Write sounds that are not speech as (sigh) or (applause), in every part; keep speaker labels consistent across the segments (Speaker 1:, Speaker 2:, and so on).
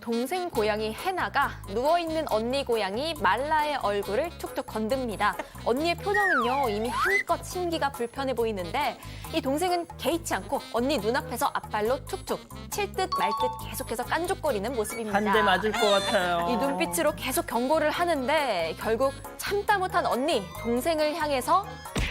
Speaker 1: 동생 고양이 해나가 누워있는 언니 고양이 말라의 얼굴을 툭툭 건듭니다. 언니의 표정은요, 이미 한껏 심기가 불편해 보이는데 이 동생은 개의치 않고 언니 눈앞에서 앞발로 툭툭 칠 듯 말 듯 계속해서 깐족거리는 모습입니다.
Speaker 2: 한 대 맞을 것 같아요.
Speaker 1: 이 눈빛으로 계속 경고를 하는데 결국 참다 못한 언니 동생을 향해서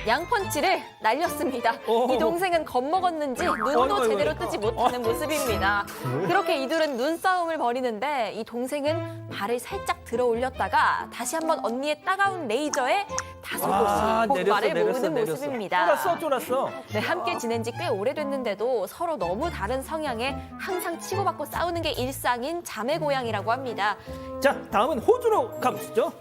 Speaker 1: 양펀치를 날렸습니다.
Speaker 2: 오.
Speaker 1: 이 동생은 겁먹었는지 눈도
Speaker 2: 어이구,
Speaker 1: 제대로
Speaker 2: 어이구.
Speaker 1: 뜨지 못하는 모습입니다. 그렇게 이들은 눈싸움을 벌이는데 이 동생은 발을 살짝 들어 올렸다가 다시 한번 언니의 따가운 레이저에 다소
Speaker 2: 아,
Speaker 1: 곳이
Speaker 2: 내렸어,
Speaker 1: 모으는
Speaker 2: 내렸어.
Speaker 1: 모습입니다.
Speaker 2: 쫄았어, 쫄았어.
Speaker 1: 네, 함께 지낸 지 꽤 오래됐는데도 서로 너무 다른 성향에 항상 치고받고 싸우는 게 일상인 자매 고양이라고 합니다.
Speaker 2: 자, 다음은 호주로 가보시죠.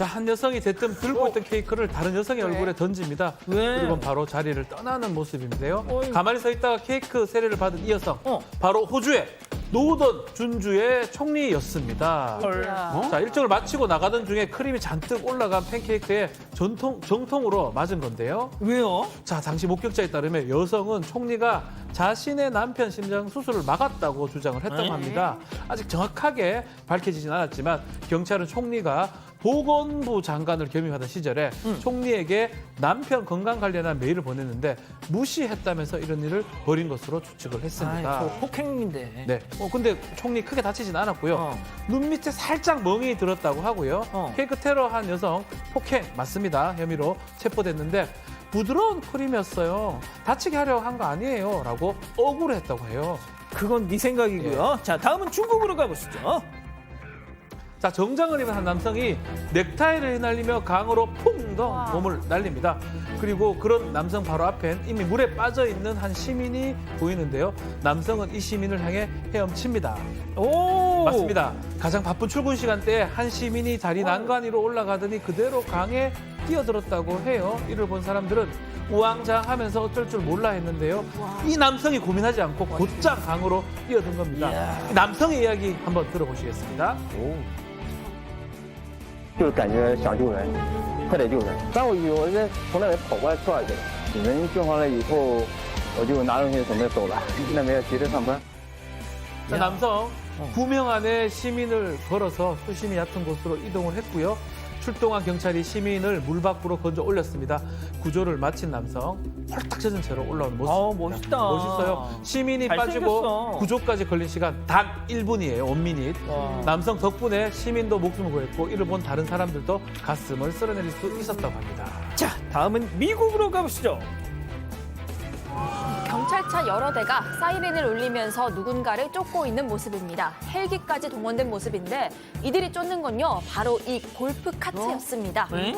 Speaker 3: 자, 한 여성이 대뜸 들고 있던 케이크를 다른 여성의 얼굴에 던집니다.
Speaker 2: 왜?
Speaker 3: 그리고 바로 자리를 떠나는 모습인데요.
Speaker 2: 어이.
Speaker 3: 가만히 서 있다가 케이크 세례를 받은 이 여성.
Speaker 2: 어.
Speaker 3: 바로 호주의 노던 준주의 총리였습니다.
Speaker 2: 헐.
Speaker 3: 자, 일정을 마치고 나가던 중에 크림이 잔뜩 올라간 팬케이크에 전통, 정통으로 맞은 건데요.
Speaker 2: 왜요?
Speaker 3: 자, 당시 목격자에 따르면 여성은 총리가 자신의 남편 심장 수술을 막았다고 주장을 했다고
Speaker 2: 네.
Speaker 3: 합니다. 아직 정확하게 밝혀지진 않았지만 경찰은 총리가 보건부 장관을 겸임하던 시절에
Speaker 2: 음.
Speaker 3: 총리에게 남편 건강 관련한 메일을 보냈는데 무시했다면서 이런 일을 벌인 것으로 추측을 했습니다.
Speaker 2: 아이, 저 폭행인데.
Speaker 3: 네. 어, 근데 총리 크게 다치진 않았고요.
Speaker 2: 어.
Speaker 3: 눈 밑에 살짝 멍이 들었다고 하고요.
Speaker 2: 어.
Speaker 3: 케이크 테러한 여성 폭행 맞습니다. 혐의로 체포됐는데 부드러운 크림이었어요. 다치게 하려고 한 거 아니에요. 라고 억울했다고 해요.
Speaker 2: 그건 네 생각이고요. 자, 다음은 중국으로 가보시죠.
Speaker 3: 자, 정장을 입은 한 남성이 넥타이를 휘날리며 강으로 풍덩
Speaker 1: 와.
Speaker 3: 몸을 날립니다. 그리고 그런 남성 바로 앞엔 이미 물에 빠져 있는 한 시민이 보이는데요. 남성은 이 시민을 향해 헤엄칩니다.
Speaker 2: 오!
Speaker 3: 맞습니다. 가장 바쁜 출근 시간대에 한 시민이 다리 난간 위로 올라가더니 그대로 강에 뛰어들었다고 해요. 이를 본 사람들은 우왕좌왕하면서 어쩔 줄 몰라 했는데요. 이 남성이 고민하지 않고 곧장 강으로 뛰어든 겁니다. 남성의 이야기 한번 들어보시겠습니다.
Speaker 4: 就是感觉想救人，快点救人。但我以为我是从那里跑过来出来的，你们救上来以后，我就拿东西准备走了。那没有急着上班。
Speaker 3: 자, 남성 구명 안에 시민을 걸어서 수심이 얕은 곳으로 이동을 했고요. 출동한 경찰이 시민을 물 밖으로 건져 올렸습니다. 구조를 마친 남성 홀딱 젖은 채로 올라온 모습.
Speaker 2: 아우, 멋있다.
Speaker 3: 멋있어요. 시민이. 빠지고 구조까지 걸린 시간 단 1분이에요. 원미닛.
Speaker 2: 와.
Speaker 3: 남성 덕분에 시민도 목숨을 구했고 이를 본 다른 사람들도 가슴을 쓸어내릴 수 있었다고 합니다.
Speaker 2: 자, 다음은 미국으로 가보시죠.
Speaker 1: 경찰차 여러 대가 사이렌을 울리면서 누군가를 쫓고 있는 모습입니다. 헬기까지 동원된 모습인데 이들이 쫓는 건요 바로 이 골프 카트였습니다.
Speaker 2: 네?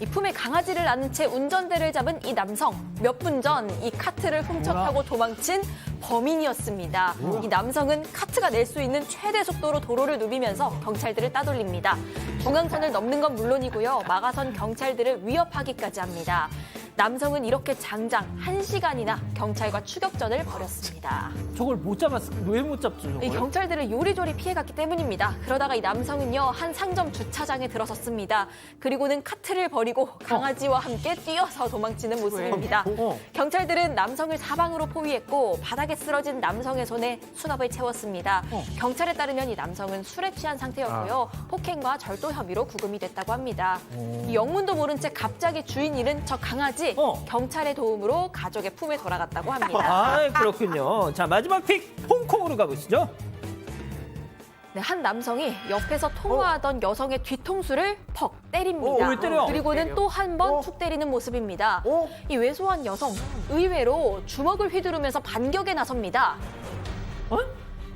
Speaker 1: 이 품에 강아지를 안은 채 운전대를 잡은 이 남성 몇 분 전 이 카트를 훔쳐 타고 도망친 범인이었습니다. 이 남성은 카트가 낼 수 있는 최대 속도로 도로를 누비면서 경찰들을 따돌립니다. 중앙선을 넘는 건 물론이고요 막아선 경찰들을 위협하기까지 합니다. 남성은 이렇게 장장 한시간이나 경찰과 추격전을 벌였습니다.
Speaker 2: 저걸 못 잡았어. 왜 못 잡죠, 저걸?
Speaker 1: 이 경찰들을 요리조리 피해갔기 때문입니다. 그러다가 이 남성은요 한 상점 주차장에 들어섰습니다. 그리고는 카트를 버리고 강아지와 함께 뛰어서 도망치는 모습입니다.
Speaker 2: 어.
Speaker 1: 경찰들은 남성을 사방으로 포위했고 바닥에 쓰러진 남성의 손에 수갑을 채웠습니다.
Speaker 2: 어.
Speaker 1: 경찰에 따르면 이 남성은 술에 취한 상태였고요. 폭행과 절도 혐의로 구금이 됐다고 합니다. 이 영문도 모른 채 갑자기 주인 잃은 저 강아지
Speaker 2: 어.
Speaker 1: 경찰의 도움으로 가족의 품에 돌아갔다고 합니다.
Speaker 2: 아, 그렇군요. 자, 마지막 픽 홍콩으로 가보시죠.
Speaker 1: 네, 한 남성이 옆에서 통화하던 여성의 뒤통수를 퍽 때립니다.
Speaker 2: 어, 왜 때려?
Speaker 1: 그리고는 또 한번툭 때리는 모습입니다.
Speaker 2: 어?
Speaker 1: 이 왜소한 여성 의외로 주먹을 휘두르면서 반격에 나섭니다.
Speaker 2: 어?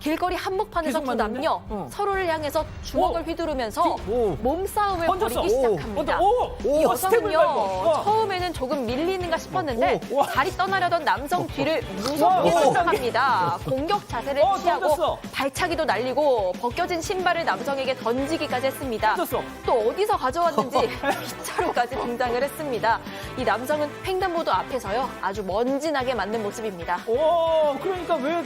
Speaker 1: 길거리 한복판에서 두? 남녀
Speaker 2: 어.
Speaker 1: 서로를 향해서 주먹을
Speaker 2: 오.
Speaker 1: 휘두르면서
Speaker 2: 오.
Speaker 1: 몸싸움을
Speaker 2: 던졌어.
Speaker 1: 벌이기
Speaker 2: 오.
Speaker 1: 시작합니다.
Speaker 2: 오.
Speaker 1: 이
Speaker 2: 오. 스텝을
Speaker 1: 여성은요.
Speaker 2: 와.
Speaker 1: 처음에는 조금 밀리는가 싶었는데
Speaker 2: 오. 와.
Speaker 1: 다리 떠나려던 남성 뒤를 무섭게
Speaker 2: 와.
Speaker 1: 쫓아갑니다. 공격 자세를
Speaker 2: 어,
Speaker 1: 취하고
Speaker 2: 던졌어.
Speaker 1: 발차기도 날리고 벗겨진 신발을 남성에게 던지기까지 했습니다.
Speaker 2: 던졌어.
Speaker 1: 또 어디서 가져왔는지 (laughs) 빗자루까지 등장을 했습니다. 이 남성은 횡단보도 앞에서요 아주 먼지나게 맞는 모습입니다.
Speaker 2: 오, 그러니까 왜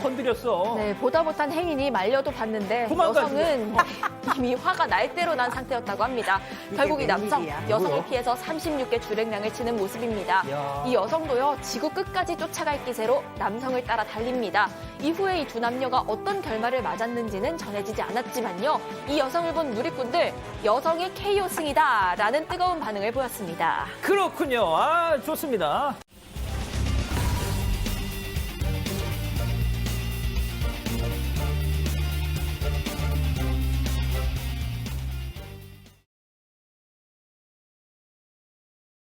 Speaker 2: 건드렸어?
Speaker 1: 네, 보다 못한 행인이 말려도 봤는데. 여성은 (laughs) 이미 화가 날 대로 난 상태였다고 합니다. 결국 이 남성 여성을 피해서 36개 주랭랑을 치는 모습입니다.
Speaker 2: 야.
Speaker 1: 이 여성도요 지구 끝까지 쫓아갈 기세로 남성을 따라 달립니다. 이후에 이 두 남녀가 어떤 결말을 맞았는지는 전해지지 않았지만요. 이 여성을 본 누리꾼들 여성의 KO 승이다라는 뜨거운 반응을 보였습니다.
Speaker 2: 그렇군요. 아, 좋습니다.